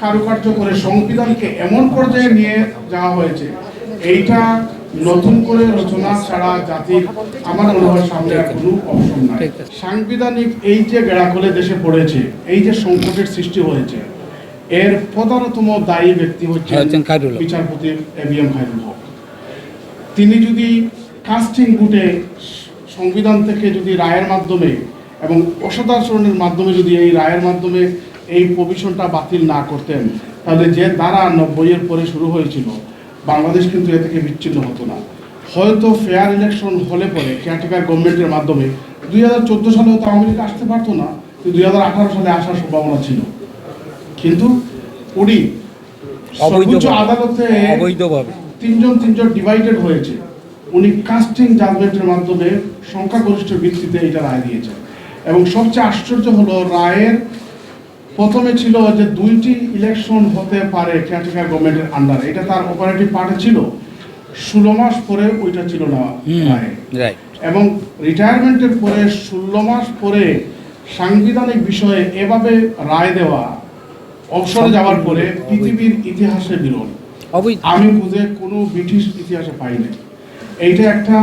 কারুকার্য করে সংবিধানকে এমন পর্যায়ে নিয়ে যাওয়া হয়েছে এইটা নতুন করে রচনা ছাড়া জাতির আমার মনে হয় সামনে আর কোনো অপশন নাই। সাংবিধানিক এই যে বেড়াকলে দেশে পড়েছে এই যে সংকটের সৃষ্টি হয়েছে এর প্রধানতম দায়ী ব্যক্তি হচ্ছে হচ্ছেন বিচারপতি A B M Khairul Haque. তিনি যদি কাস্টিং বুটে সংবিধান থেকে যদি রায়ের মাধ্যমে এবং অসদাচরণের মাধ্যমে যদি এই রায়ের মাধ্যমে এই প্রভিশনটা বাতিল না করতেন তাহলে যে দ্বারা নব্বইয়ের পরে শুরু হয়েছিল বাংলাদেশ কিন্তু এ থেকে বিচ্ছিন্ন হতো না। হয়তো ফেয়ার ইলেকশন হলে পরে কেয়ারটেকার গভর্নমেন্টের মাধ্যমে দুই হাজার চোদ্দ সালে হয়তো আওয়ামী লীগ আসতে পারতো না কিন্তু দুই হাজার আঠারো সালে আসার সম্ভাবনা ছিল। কিন্তু উনি সর্বোচ্চ আদালতে তিনজন তিনজন ডিভাইডেড হয়েছে। উনি কাস্টিং জাজমেন্টের মাধ্যমে সংখ্যাগরিষ্ঠ ভিত্তিতে এটা রায় দিয়েছেন। এবং সবচেয়ে আশ্চর্য হলো রায়ের প্রথমে ছিল যে দুইটি ইলেকশন হতে পারে কেয়ারটেকার গভর্নমেন্টের আন্ডারে এটা তার অপারেটিভ পার্টে ছিল। ষোলো মাস পরে ওইটা ছিল না এবং রিটায়ারমেন্টের পরে ষোলো মাস পরে সাংবিধানিক বিষয়ে এভাবে রায় দেওয়া অবসরে যাওয়ার পরে পৃথিবীর ইতিহাসে বিরল। আমি খুঁজে কোনো ব্রিটিশ ইতিহাসে পাইনি। এইটা একটা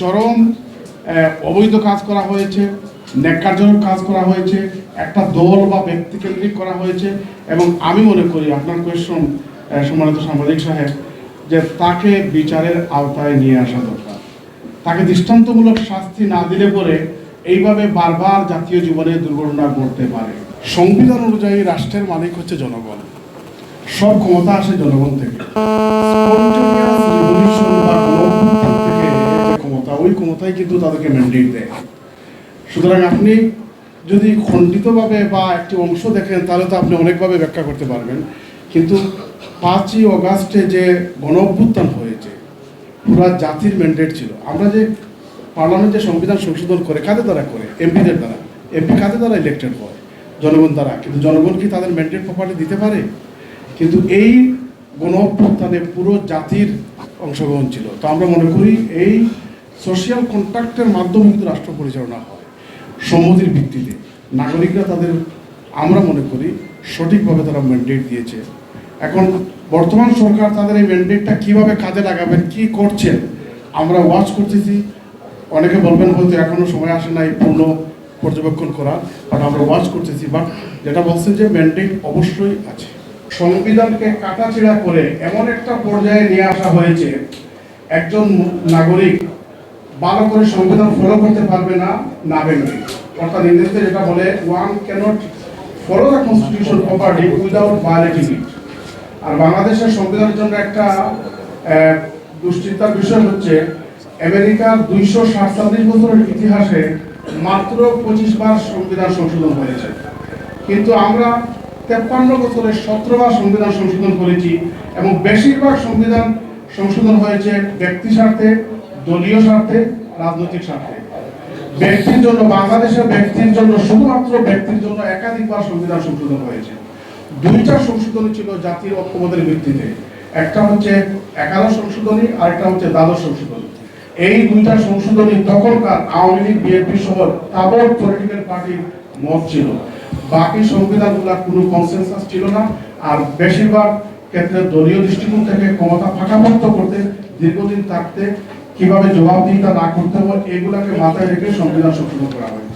চরম অবৈধ কাজ করা হয়েছে। ন্যাক্কারজনক কাজ করা হয়েছে, একটা দল বা ব্যক্তিকেন্দ্রিক করা হয়েছে, এবং আমি মনে করি আপনার কোয়েশন সম্মানিত সাংবাদিক সাহেব, যে তাকে বিচারের আওতায় নিয়ে আসা দরকার। তাকে দৃষ্টান্তমূলক শাস্তি না দিলে পরে এইভাবে বারবার জাতীয় জীবনে দুর্ঘটনা ঘটতে পারে। সংবিধান অনুযায়ী রাষ্ট্রের মালিক হচ্ছে জনগণ। সব ক্ষমতা আসে জনগণ থেকে। ক্ষমতা, ওই ক্ষমতায় কিন্তু তাদেরকে ম্যান্ডেট দেয়। সুতরাং আপনি যদি খণ্ডিতভাবে বা একটি অংশ দেখেন, তাহলে তো আপনি অনেকভাবে ব্যাখ্যা করতে পারবেন। কিন্তু পাঁচই অগাস্টে যে গণ অভ্যুত্থান হয়েছে, পুরা জাতির ম্যান্ডেট ছিল। আমরা যে পার্লামেন্টে সংবিধান সংশোধন করে, কাদের দ্বারা করে? এমপিদের দ্বারা। এমপি কাদের দ্বারা ইলেকটেড হয়? জনগণ দ্বারা। কিন্তু জনগণ কি তাদের ম্যান্ডেট প্রপার্টি দিতে পারে? কিন্তু এই গণ অভ্যুত্থানে পুরো জাতির অংশগ্রহণ ছিল। তো আমরা মনে করি এই সোশিয়াল কন্ট্রাক্টের মাধ্যমে কিন্তু রাষ্ট্র পরিচালনা হয়। সম্মতির ভিত্তিতে নাগরিকরা তাদের, আমরা মনে করি, সঠিকভাবে তারা ম্যান্ডেট দিয়েছে। এখন বর্তমান সরকার তাদের এই ম্যান্ডেটটা কীভাবে কাজে লাগাবেন, কি করছেন, আমরা ওয়াচ করতেছি। অনেকে বলবেন, হয়তো এখনও সময় আসে নাই পূর্ণ পর্যবেক্ষণ করার বাট আমরা ওয়াচ করতেছি। বাট যেটা বলছেন যে ম্যান্ডেট অবশ্যই আছে। সংবিধানকে কাটাছেড়া করে এমন একটা পর্যায়ে নিয়ে আসা হয়েছে, একজন নাগরিক ভালো করে সংবিধান ফলো করতে পারবে না না বেঙ্গলি অর্থাৎ ইংরেজিতে যেটা বলে one cannot follow the constitution properly without violating it আর বাংলাদেশের সংবিধানের জন্য একটা দুশ্চিন্তার বিষয় হচ্ছে, আমেরিকার দুইশো সাতচল্লিশ বছরের ইতিহাসে মাত্র পঁচিশ বার সংবিধান সংশোধন হয়েছে। কিন্তু আমরা তেপ্পান্ন বছরে সতেরো বার সংবিধান সংশোধন করেছি এবং বেশিরভাগ সংবিধান সংশোধন হয়েছে ব্যক্তি স্বার্থে দলীয় স্বার্থে, রাজনৈতিক স্বার্থে। ব্যক্তির জন্য, বাংলাদেশের ব্যক্তির জন্য, শুধুমাত্র ব্যক্তির জন্য একাধিকবার সংবিধান সংশোধন হয়েছে। দুইটা সংশোধনী ছিল জাতির ঐক্যমতের ভিত্তিতে। একটা হচ্ছে একাদশ সংশোধনী আর একটা হচ্ছে দ্বাদশ সংশোধনী। এই দুইটা সংশোধনী তখনকার আওয়ামী লীগ, বিএনপি সহ তাবর পলিটিক্যাল পার্টির মত ছিল। বাকি সংবিধানগুলোর কোনো কনসেনসাস ছিল না। আর বেশিরভাগ ক্ষেত্রে দলীয় দৃষ্টিকোণ থেকে ক্ষমতা ফাঁকামুক্ত করতে দীর্ঘদিন থাকতে কীভাবে জবাবদিহিতা না করতে হবে এগুলাকে মাথায় রেখে সংবিধান সংশোধন করা হয়